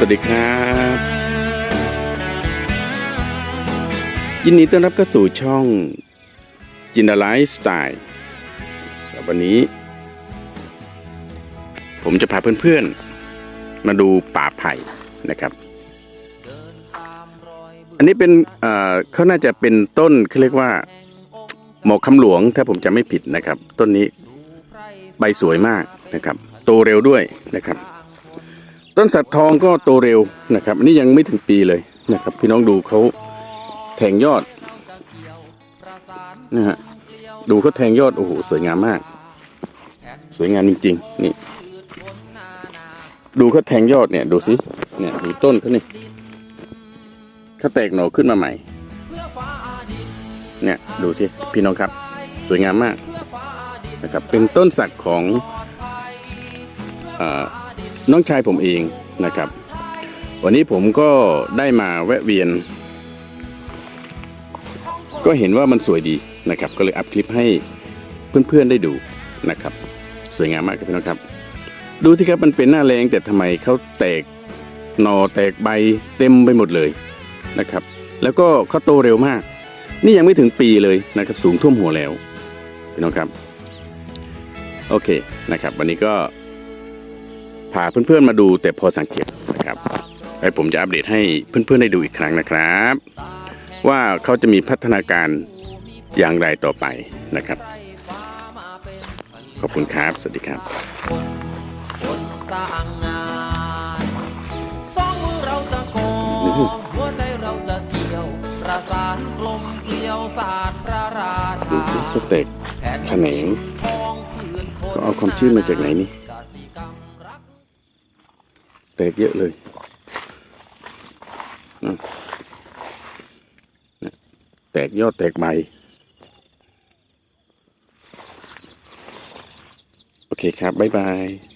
สวัสดีครับ ยินดีต้อนรับเข้าสู่ช่องจินดาไลฟ์สไตล์วันนี้ ผมจะพาเพื่อนๆ มาดูป่าไผ่นะครับ อันนี้เป็นเขาน่าจะเป็นต้นเขาเรียกว่าหมอกคำหลวงถ้าผมจำไม่ผิดนะครับ ต้นนี้ใบสวยมากนะครับ โตเร็วด้วยนะครับ ต้นสักทองก็โตเร็วนะครับอันนี้ยังไม่ถึงปีเลยนะครับ พี่น้องดูเขาแทงยอดนะฮะดูเขาแทงยอดโอ้โหสวยงามมาก สวยงามจริงๆนี่ ดูเขาแทงยอดเนี่ยดูสิเนี่ยดูต้นเขานี่เขาแตกหน่อขึ้นมาใหม่ เนี่ยดูสิพี่น้องครับ สวยงามมากนะครับ เป็นต้นสักของเออ น้องชายผมเองนะครับ วันนี้ผมก็ได้มาแวะเวียน ก็เห็นว่ามันสวยดีนะครับ ก็เลยอัพคลิปให้เพื่อนๆได้ดูนะครับ สวยงามมากครับพี่น้องครับ ดูสิครับมันเป็นหน้าแรงแต่ทำไมเขาแตกหนอแตกใบเต็มไปหมดเลยนะครับ แล้วก็เขาโตเร็วมาก นี่ยังไม่ถึงปีเลยนะครับ สูงท่วมหัวแล้วพี่น้องครับ โอเคนะครับ วันนี้ก็ พาเพื่อนๆมาดูแต่พอสังเกตนะครับไว้ผมจะอัปเดตให้เพื่อนๆได้ดูอีกครั้งนะครับ ว่าเขาจะมีพัฒนาการอย่างไรต่อไปนะครับ ขอบคุณครับ สวัสดีครับคนสร้างงานสองมือเราจะโกงหัวใจเราจะเกี่ยวประสานกลมเกลียวศาสตร์พระราดูชาสิเขาแตกแผ่นแขนงทองผืนคนเขาเอาความชื้นมาจากไหนนี่กสิกรรมรัก แตกเยอะเลยแตกยอดแตกใบโอเคครับ บ๊ายบาย